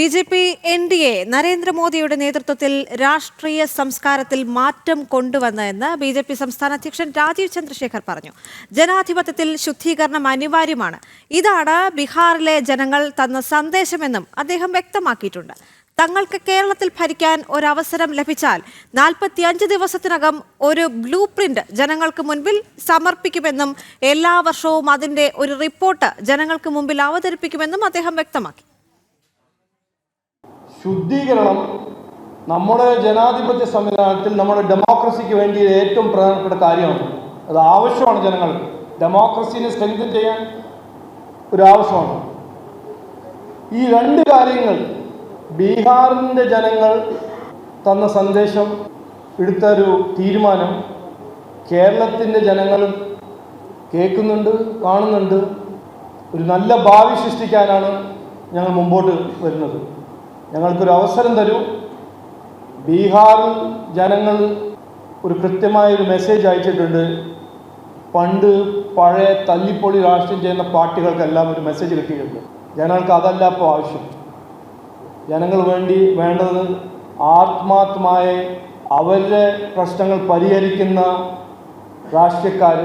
B J P N D A നരേന്ദ്രമോദിയുടെ നേതൃത്വത്തിൽ രാഷ്ട്രീയ സംസ്കാരത്തിൽ മാറ്റം കൊണ്ടുവന്നതെന്ന് ബി ജെ പി സംസ്ഥാന അധ്യക്ഷൻ രാജീവ് ചന്ദ്രശേഖർ പറഞ്ഞു. ജനാധിപത്യത്തിൽ ശുദ്ധീകരണം അനിവാര്യമാണ്. ഇതാണ് ബീഹാറിലെ ജനങ്ങൾ തന്ന സന്ദേശമെന്നും അദ്ദേഹം വ്യക്തമാക്കിയിട്ടുണ്ട്. തങ്ങൾക്ക് കേരളത്തിൽ ഭരിക്കാൻ ഒരവസരം ലഭിച്ചാൽ നാൽപ്പത്തിയഞ്ച് ദിവസത്തിനകം ഒരു ബ്ലൂ പ്രിന്റ് ജനങ്ങൾക്ക് മുൻപിൽ സമർപ്പിക്കുമെന്നും എല്ലാ വർഷവും അതിന്റെ ഒരു റിപ്പോർട്ട് ജനങ്ങൾക്ക് മുമ്പിൽ അവതരിപ്പിക്കുമെന്നും അദ്ദേഹം വ്യക്തമാക്കി. ശുദ്ധീകരണം നമ്മുടെ ജനാധിപത്യ സംവിധാനത്തിൽ നമ്മുടെ ഡെമോക്രസിക്ക് വേണ്ടി ഏറ്റവും പ്രധാനപ്പെട്ട കാര്യമാണ്. അത് ആവശ്യമാണ് ജനങ്ങൾ ഡെമോക്രസിനെ സ്ട്രെങ്തൻ ചെയ്യാൻ ഒരു ആവശ്യമാണ്. ഈ രണ്ട് കാര്യങ്ങൾ ബീഹാറിന്റെ ജനങ്ങൾ തന്ന സന്ദേശം എടുത്ത ഒരു തീരുമാനം കേരളത്തിന്റെ ജനങ്ങളും കേൾക്കുന്നുണ്ട് കാണുന്നുണ്ട്. ഒരു നല്ല ഭാവി സൃഷ്ടിക്കാനാണ് ഞങ്ങൾ മുമ്പോട്ട് വരുന്നത്. ഞങ്ങൾക്കൊരു അവസരം തരൂ. ബീഹാറിൽ ജനങ്ങൾ ഒരു കൃത്യമായൊരു മെസ്സേജ് അയച്ചിട്ടുണ്ട്. പണ്ട് പഴയ തല്ലിപ്പൊളി രാഷ്ട്രീയം ചെയ്യുന്ന പാർട്ടികൾക്കെല്ലാം ഒരു മെസ്സേജ് കിട്ടിയിട്ടുണ്ട്. ജനങ്ങൾക്ക് അതല്ല ഇപ്പോൾ ആവശ്യം. ജനങ്ങൾ വേണ്ടി വേണ്ടത് ആത്മാത്മായ അവരുടെ പ്രശ്നങ്ങൾ പരിഹരിക്കുന്ന രാഷ്ട്രീയക്കാർ